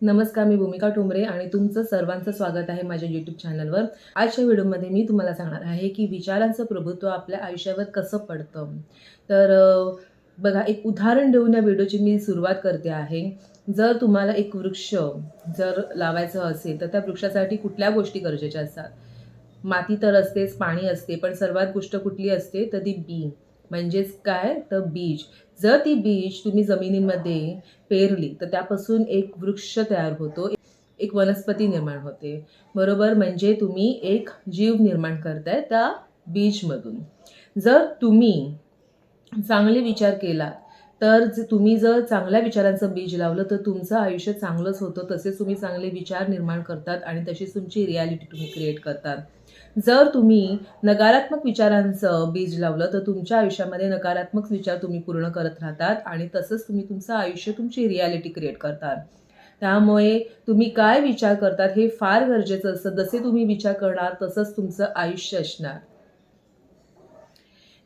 नमस्कार मी भूमिका टुमरे आणि तुमचं सर्वांचं स्वागत आहे माझ्या यूट्यूब चॅनलवर आजच्या व्हिडिओमध्ये मी तुम्हाला सांगणार आहे की विचारांचं प्रभुत्व आपल्या आयुष्यावर कसं पडतं. तर बघा एक उदाहरण देऊन या व्हिडिओची मी सुरुवात करते आहे. जर तुम्हाला एक वृक्ष जर लावायचं असेल तर त्या वृक्षासाठी कुठल्या गोष्टी गरजेच्या असतात? माती तर असतेच पाणी असते पण सर्वात गोष्ट कुठली असते? तर ती बी. म्हणजेच काय? तर बीज. जर ती बीज तुम्ही जमिनीमध्ये पेरली तर त्यापासून एक वृक्ष तयार होतो. एक वनस्पती निर्माण होते. बरोबर? म्हणजे तुम्ही एक जीव निर्माण करताय त्या बीजमधून. जर तुम्ही चांगले विचार केला तर तुम्ही जर चांगल्या विचारांचं बीज लावलं तर तुमचं आयुष्य चांगलंच होतं. तसेच तुम्ही चांगले विचार निर्माण करतात आणि तशीच तुमची रियालिटी तुम्ही क्रिएट करतात. जर तुम्ही नकारात्मक विचारांचं बीज लावलं तर तुमच्या आयुष्यामध्ये नकारात्मक विचार तुम्ही पूर्ण करत राहतात आणि तसंच तुम्ही तुमचं आयुष्य तुमची रियालिटी क्रिएट करतात. त्यामुळे तुम्ही काय विचार करतात हे फार गरजेचं असतं. जसे तुम्ही विचार करणार तसंच तुमचं आयुष्य असणार.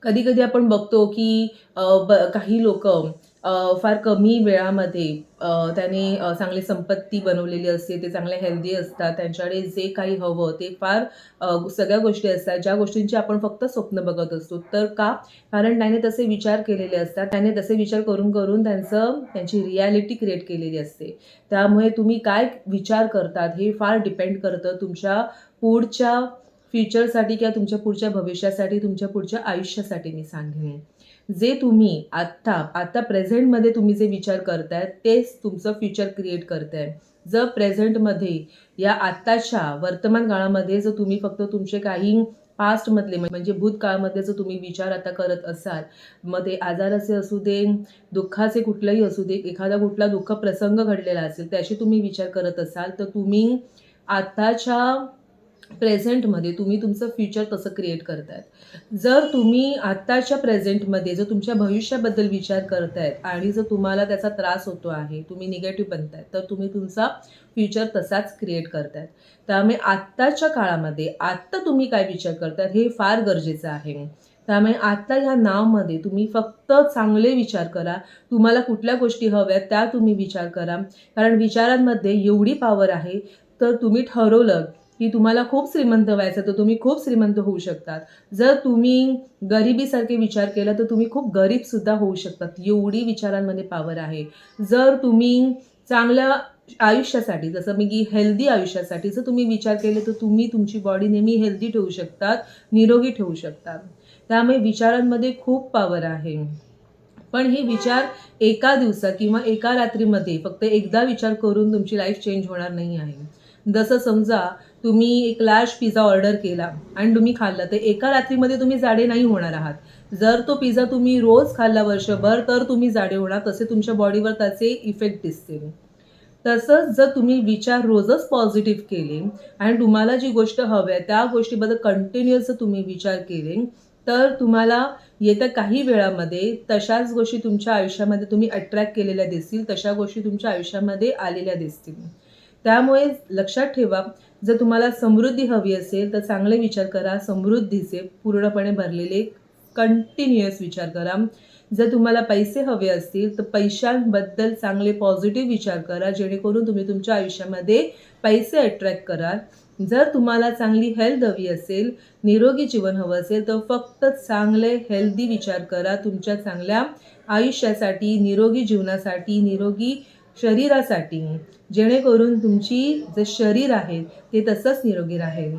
कधी कधी आपण बघतो की ब काही लोक फार कमी वेळामध्ये त्याने चांगली संपत्ती बनवलेली असते ते चांगले हेल्दी असतात त्यांच्याकडे जे काही हवं ते फार सगळ्या गोष्टी असतात ज्या गोष्टींची आपण फक्त स्वप्न बघत असतो. तर का? कारण त्याने तसे विचार केलेले असतात त्याने तसे विचार करून करून त्यांचं त्यांची रियालिटी क्रिएट केलेली असते. त्यामुळे तुम्ही काय विचार करतात हे फार डिपेंड करतं तुमच्या पुढच्या फ्युचरसाठी किंवा तुमच्या पुढच्या भविष्यासाठी तुमच्या पुढच्या आयुष्यासाठी मी सांगेन. जे तुम्ही आत्ता आता प्रेझेंटमध्ये तुम्ही जे विचार करताय तेच तुमचं फ्युचर क्रिएट करताय. जर प्रेझेंटमध्ये या आत्ताच्या वर्तमान काळामध्ये जर तुम्ही फक्त तुमचे काही पास्टमधले म्हणजे भूतकाळामध्ये जर तुम्ही विचार आता करत असाल मग ते आजाराचे असू दे दुःखाचे कुठलंही असू दे एखादा कुठला दुःख प्रसंग घडलेला असेल त्याशी तुम्ही विचार करत असाल तर तुम्ही आत्ताच्या प्रेझेंटमध्ये तुम्ही तुमचं फ्युचर तसं क्रिएट करतायत. जर तुम्ही आत्ताच्या प्रेझेंटमध्ये जर तुमच्या भविष्याबद्दल विचार करतायत आणि जर तुम्हाला त्याचा त्रास होतो आहे तुम्ही निगेटिव्ह बनतायत तर तुम्ही तुमचा फ्युचर तसाच क्रिएट करतायत. त्यामुळे आत्ताच्या काळामध्ये आत्ता तुम्ही काय विचार करतायत हे फार गरजेचं आहे. त्यामुळे आत्ता ह्या नावमध्ये तुम्ही फक्त चांगले विचार करा. तुम्हाला कुठल्या गोष्टी हव्यात त्या तुम्ही विचार करा. कारण विचारांमध्ये एवढी पॉवर आहे तर तुम्ही ठरवलं की तुम्हाला खूप श्रीमंत व्हायचं तर तुम्ही खूप श्रीमंत होऊ शकतात. जर तुम्ही गरिबीसारखे विचार केला तर तुम्ही खूप गरीबसुद्धा होऊ शकतात. एवढी विचारांमध्ये पॉवर आहे. जर तुम्ही चांगल्या आयुष्यासाठी जसं मी की हेल्दी आयुष्यासाठी जर तुम्ही विचार केले तर तुम्ही तुमची बॉडी नेहमी हेल्दी ठेवू शकतात निरोगी ठेवू शकतात. त्यामुळे विचारांमध्ये खूप पॉवर आहे. पण हे विचार एका दिवसात किंवा एका रात्रीमध्ये फक्त एकदा विचार करून तुमची लाईफ चेंज होणार नाही आहे. जसं समजा तुम्ही एक लार्ज पिझ्झा ऑर्डर केला आणि तुम्ही खाल्ला तर एका रात्रीमध्ये तुम्ही जाडे नाही होणार आहात. जर तो पिझ्झा तुम्ही रोज खाल्ला वर्षभर तर तुम्ही जाडे होणार तसे तुमच्या बॉडीवर त्याचे इफेक्ट दिसतील. तसंच जर तुम्ही विचार रोजच पॉझिटिव्ह केले आणि तुम्हाला जी गोष्ट हवी आहे त्या गोष्टीबद्दल कंटिन्युअस जर तुम्ही विचार केले तर तुम्हाला येत्या काही वेळामध्ये तशाच गोष्टी तुमच्या आयुष्यामध्ये तुम्ही अट्रॅक्ट केलेल्या दिसतील तशा गोष्टी तुमच्या आयुष्यामध्ये आलेल्या दिसतील. त्यामुळे लक्षात ठेवा जर तुम्हाला समृद्धी हवी असेल तर चांगले विचार करा. समृद्धीचे पूर्णपणे भरलेले कंटिन्युअस विचार करा. जर तुम्हाला पैसे हवे असतील तर पैशांबद्दल चांगले पॉझिटिव्ह विचार करा. जेणेकरून तुम्ही तुमच्या आयुष्यामध्ये पैसे अट्रॅक्ट कराल. जर तुम्हाला चांगली हेल्थ हवी असेल निरोगी जीवन हवं असेल तर फक्त चांगले हेल्दी विचार करा. तुमच्या चांगल्या आयुष्यासाठी निरोगी जीवनासाठी निरोगी शरीरासाठी जेणेकरून तुमची जे शरीर आहे ते तसंच निरोगी राहील.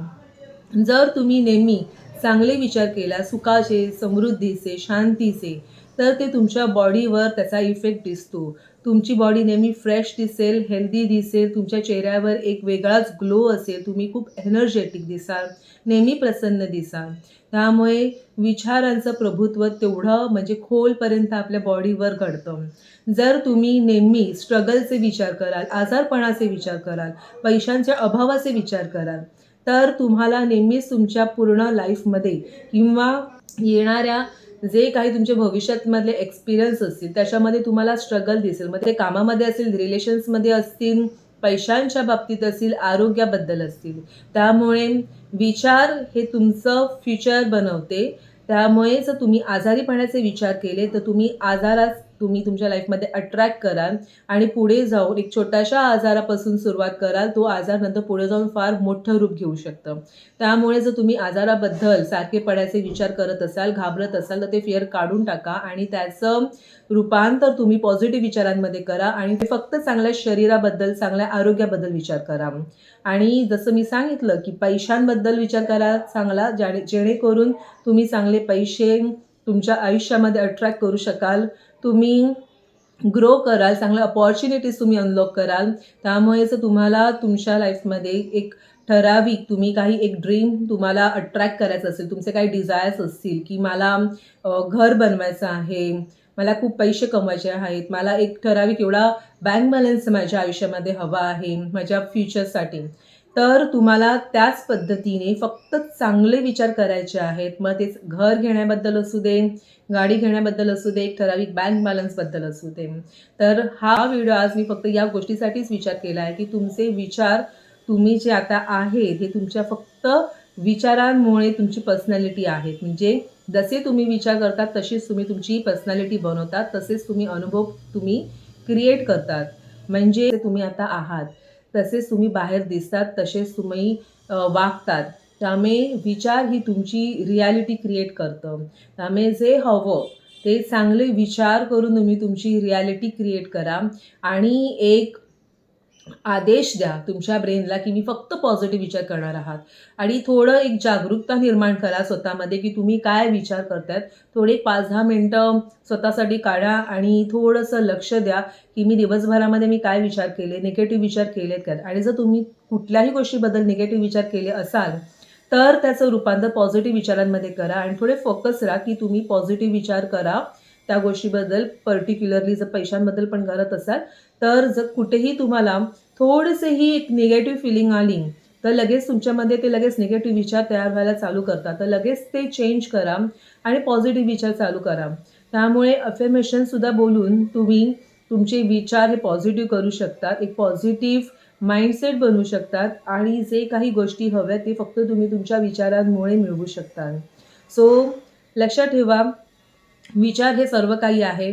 जर तुम्ही नेहमी चांगले विचार केला सुखाचे समृद्धीचे शांतीचे तर ते तुमच्या बॉडीवर त्याचा इफेक्ट दिसतो. तुमची बॉडी नेहमी फ्रेश दिसेल हेल्दी दिसेल तुमच्या चेहऱ्यावर एक वेगळाच ग्लो असेल तुम्ही खूप एनर्जेटिक दिसाल नेहमी प्रसन्न दिसाल. त्यामुळे विचारांचं प्रभुत्व तेवढं म्हणजे खोलपर्यंत आपल्या बॉडीवर घडतं. जर तुम्ही नेहमी स्ट्रगलचे विचार कराल आजारपणाचे विचार कराल पैशांच्या अभावाचे विचार कराल तर तुम्हाला नेहमीच तुमच्या पूर्ण लाईफमध्ये किंवा येणाऱ्या जे काही तुमचे भविष्यातमधले एक्सपिरियन्स असतील त्याच्यामध्ये तुम्हाला स्ट्रगल दिसेल. मग ते कामामध्ये असेल रिलेशन्समध्ये असतील पैशांच्या बाबतीत असतील आरोग्याबद्दल असतील. त्यामुळे विचार हे तुमचं फ्युचर बनवते. त्यामुळे जर तुम्ही आजारीपणाचे विचार केले तर तुम्ही आजारात तुम्ही तुमच्या लाईफमध्ये अट्रॅक्ट कराल आणि पुढे जाऊन एक छोट्याशा आजारापासून सुरुवात कराल तो आजार नंतर पुढे जाऊन फार मोठं रूप घेऊ शकतं. त्यामुळे जर तुम्ही आजाराबद्दल सारखे पडायचे विचार करत असाल घाबरत असाल तर ते फिअर काढून टाका आणि त्याचं रूपांतर तुम्ही पॉझिटिव्ह विचारांमध्ये करा आणि ते फक्त चांगल्या शरीराबद्दल चांगल्या आरोग्याबद्दल विचार करा. आणि जसं मी सांगितलं की पैशांबद्दल विचार करा चांगला ज्याने जेणेकरून तुम्ही चांगले पैसे तुमच्या आयुष्यामध्ये अट्रॅक्ट करू शकाल. तुम्ही ग्रो कराल चांगल्या अपॉर्च्युनिटीज तुम्ही अनलॉक कराल. त्यामुळेच तुम्हाला तुमच्या लाईफमध्ये एक ठराविक तुम्ही काही एक ड्रीम तुम्हाला अट्रॅक्ट करायचं असेल तुमचे काही डिझायर्स असतील की मला घर बनवायचं आहे मला खूप पैसे कमवायचे आहेत मला एक ठराविक एवढा बँक बॅलन्स माझ्या आयुष्यामध्ये हवा आहे माझ्या फ्युचरसाठी तर तुम्हाला त्याच पद्धतीने फक्त चांगले विचार करायचे आहेत. मग ते घर घेण्याबद्दल असू दे गाडी घेण्याबद्दल असू दे एक ठराविक बँक बॅलन्सबद्दल असू दे. तर हा व्हिडिओ आज मी फक्त या गोष्टीसाठीच विचार केला आहे की तुमचे विचार तुम्ही जे आता आहेत हे तुमच्या फक्त विचारांमुळे तुमची पर्सनॅलिटी आहेत. म्हणजे जसे तुम्ही विचार करतात तशीच तुम्ही तुमची पर्सनॅलिटी बनवतात तसेच तुम्ही अनुभव तुम्ही क्रिएट करतात. म्हणजे तुम्ही आता आहात. तसेच तुम्ही बाहेर दिसतात तसेच तुम्ही वागतात. त्यामुळे विचार ही तुमची रियालिटी क्रिएट करतं. त्यामुळे जे हवं ते चांगले विचार करून तुम्ही तुमची रियालिटी क्रिएट करा. आणि एक आदेश द्या तुमच्या ब्रेनला की मी फक्त पॉझिटिव्ह विचार करणार आहात. आणि थोडं एक जागरूकता निर्माण करा स्वतःमध्ये की तुम्ही काय विचार करतायत. थोडे पाच दहा मिनटं स्वतःसाठी काढा आणि थोडंसं लक्ष द्या की मी दिवसभरामध्ये मी काय विचार केले निगेटिव्ह विचार केलेत का? आणि जर तुम्ही कुठल्याही गोष्टीबद्दल निगेटिव्ह विचार केले असाल तर त्याचं रूपांतर पॉझिटिव्ह विचारांमध्ये करा आणि थोडे फोकस राहा की तुम्ही पॉझिटिव्ह विचार करा. त्या गोष्टीबद्दल पर्टिक्युलरली जर पैशांबद्दल पण करत असाल तर जर कुठेही तुम्हाला थोडंसंही एक निगेटिव्ह फिलिंग आली तर लगेच तुमच्यामध्ये ते लगेच निगेटिव्ह विचार तयार व्हायला चालू करतात. तर लगेच ते चेंज करा आणि पॉझिटिव्ह विचार चालू करा. त्यामुळे अफर्मेशनसुद्धा बोलून तुम्ही तुमचे विचार हे पॉझिटिव्ह करू शकतात एक पॉझिटिव्ह माइंडसेट बनवू शकतात आणि जे काही गोष्टी हव्या ते फक्त तुम्ही तुमच्या विचारांमुळे मिळवू शकता. सो लक्षात ठेवा विचार हे सर्व काही आहे.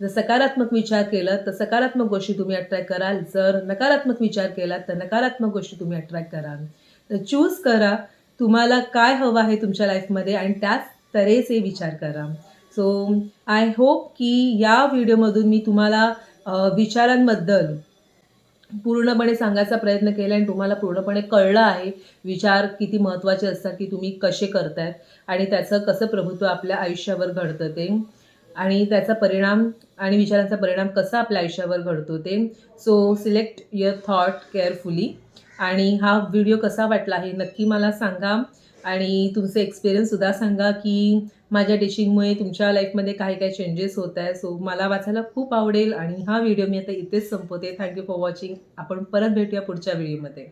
जर सकारात्मक विचार केला तर सकारात्मक गोष्टी तुम्ही अट्रॅक्ट कराल. जर नकारात्मक विचार केला तर नकारात्मक गोष्टी तुम्ही अट्रॅक्ट कराल. तर चूज करा तुम्हाला काय हवं आहे तुमच्या लाईफमध्ये आणि त्याच तऱ्हेचे विचार करा. सो आय होप की या व्हिडिओमधून मी तुम्हाला विचारांबद्दल पूर्णपणे सांगायचा प्रयत्न केला आणि तुम्हाला पूर्णपणे कळलं आहे विचार किती महत्त्वाचे असतात की तुम्ही कसे करतायत आणि त्याचं कसं प्रभुत्व आपल्या आयुष्यावर घडतं ते. आणि त्याचा परिणाम आणि विचारांचा परिणाम कसा आपल्या आयुष्यावर घडतो ते. So select your thought carefully आणि हा व्हिडिओ कसा वाटला हे नक्की मला सांगा. आणि तुमचे एक्सपिरियन्ससुद्धा सांगा की माझ्या डिशिंगमुळे तुमच्या लाईफमध्ये काही काही चेंजेस होत आहे. सो मला वाचायला खूप आवडेल आणि हा व्हिडिओ मी आता इथेच संपवते. थँक्यू फॉर वॉचिंग आपण परत भेटूया पुढच्या व्हिडिओमध्ये